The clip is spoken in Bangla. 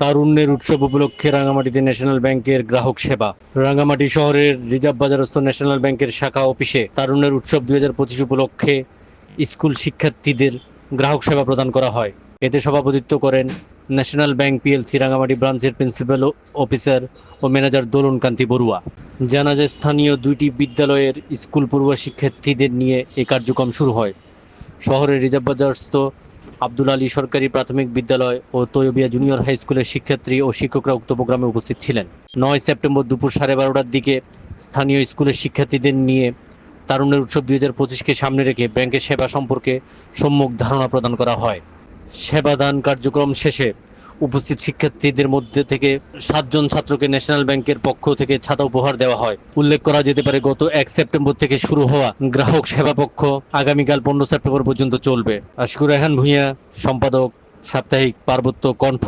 তারুণ্যের উৎসব উপলক্ষে রাঙামাটিতে ন্যাশনাল ব্যাংকের গ্রাহক সেবা। রাঙামাটি শহরের রিজার্ভ বাজারস্থ ন্যাশনাল ব্যাংকের শাখা অফিসে তারুণ্যের উৎসব দুই উপলক্ষে স্কুল শিক্ষার্থীদের গ্রাহক সেবা প্রদান করা হয়। এতে সভাপতিত্ব করেন ন্যাশনাল ব্যাংক পিএলসি রাঙামাটি ব্রাঞ্চের প্রিন্সিপাল অফিসার ও ম্যানেজার দোলন কান্তি বড়ুয়া। জানা যায় স্থানীয় দুইটি বিদ্যালয়ের স্কুল পড়ুয়া শিক্ষার্থীদের নিয়ে এই কার্যক্রম শুরু হয়। শহরের রিজার্ভ বাজারস্থ আব্দুল আলী সরকারি প্রাথমিক বিদ্যালয় ও তৈবিয়া জুনিয়র হাই স্কুলের শিক্ষার্থী ও শিক্ষকরা উক্ত প্রোগ্রামে উপস্থিত ছিলেন। নয় সেপ্টেম্বর দুপুর সাড়ে বারোটার দিকে স্থানীয় স্কুলের শিক্ষার্থীদের নিয়ে তারুণ্যের উৎসব দুই হাজার পঁচিশকে সামনে রেখে ব্যাংকের সেবা সম্পর্কে সম্যক ধারণা প্রদান করা হয়। সেবাদান কার্যক্রম শেষে উপস্থিত শিক্ষার্থীদের মধ্যে থেকে সাতজন ছাত্রকে ন্যাশনাল ব্যাংকের পক্ষ থেকে ছাতা উপহার দেওয়া হয়। উল্লেখ করা যেতে পারে, গত এক সেপ্টেম্বর থেকে শুরু হওয়া গ্রাহক সেবা পক্ষ আগামীকাল পনেরো সেপ্টেম্বর পর্যন্ত চলবে। আশকুর রেহান ভূঁইয়া, সম্পাদক সাপ্তাহিক পার্বত্য কণ্ঠ।